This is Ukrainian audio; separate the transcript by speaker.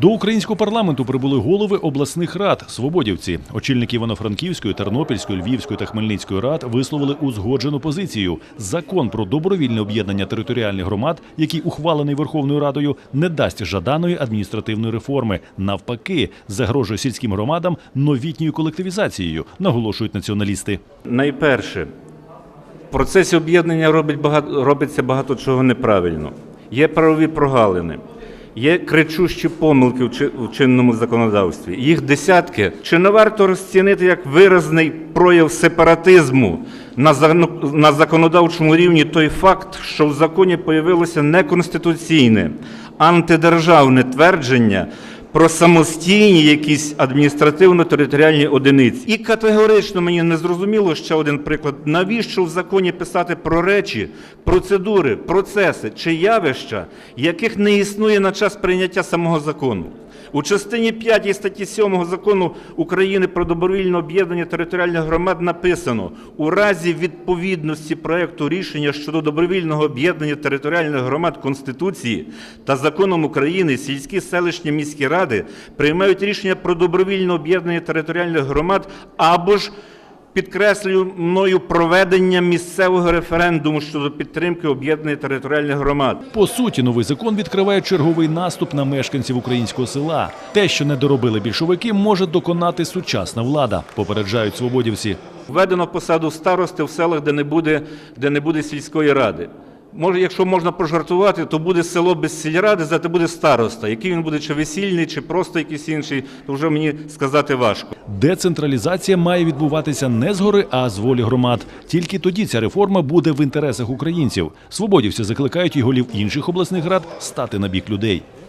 Speaker 1: До українського парламенту прибули голови обласних рад свободівці. Очільники Івано-Франківської, Тернопільської, Львівської та Хмельницької рад висловили узгоджену позицію. Закон про добровільне об'єднання територіальних громад, який ухвалений Верховною Радою, не дасть жаданої адміністративної реформи. Навпаки, загрожує сільським громадам новітньою колективізацією, наголошують націоналісти.
Speaker 2: Найперше, в процесі об'єднання робить багато, робиться багато чого неправильно. Є правові прогалини, є кричущі помилки в чи- в чинному законодавстві. Їх десятки. Чи не варто розцінити як виразний прояв сепаратизму на законодавчому рівні той факт, що в законі появилося неконституційне антидержавне твердження про самостійні якісь адміністративно-територіальні одиниці. І категорично мені не зрозуміло ще один приклад, навіщо в законі писати про речі, процедури, процеси чи явища, яких не існує на час прийняття самого закону. У частині 5 статті 7 закону України про добровільне об'єднання територіальних громад написано: у разі відповідності проекту рішення щодо добровільного об'єднання територіальних громад Конституції та законом України сільські селищні міські ради приймають рішення про добровільне об'єднання територіальних громад або ж Підкреслюю мною проведення місцевого референдуму щодо підтримки об'єднаних територіальних громад.
Speaker 1: По суті, новий закон відкриває черговий наступ на мешканців українського села. Те, що не доробили більшовики, може доконати сучасна влада, попереджають свободівці.
Speaker 2: Введено посаду старости в селах, де не буде, де не буде сільської ради. Може, якщо можна пожартувати, то буде село без сільради, зате буде староста. Який він буде, чи весільний, чи просто якийсь інший, то вже мені сказати важко.
Speaker 1: Децентралізація має відбуватися не згори, а з волі громад. Тільки тоді ця реформа буде в інтересах українців. Свободівці закликають і голів інших обласних рад стати на бік людей.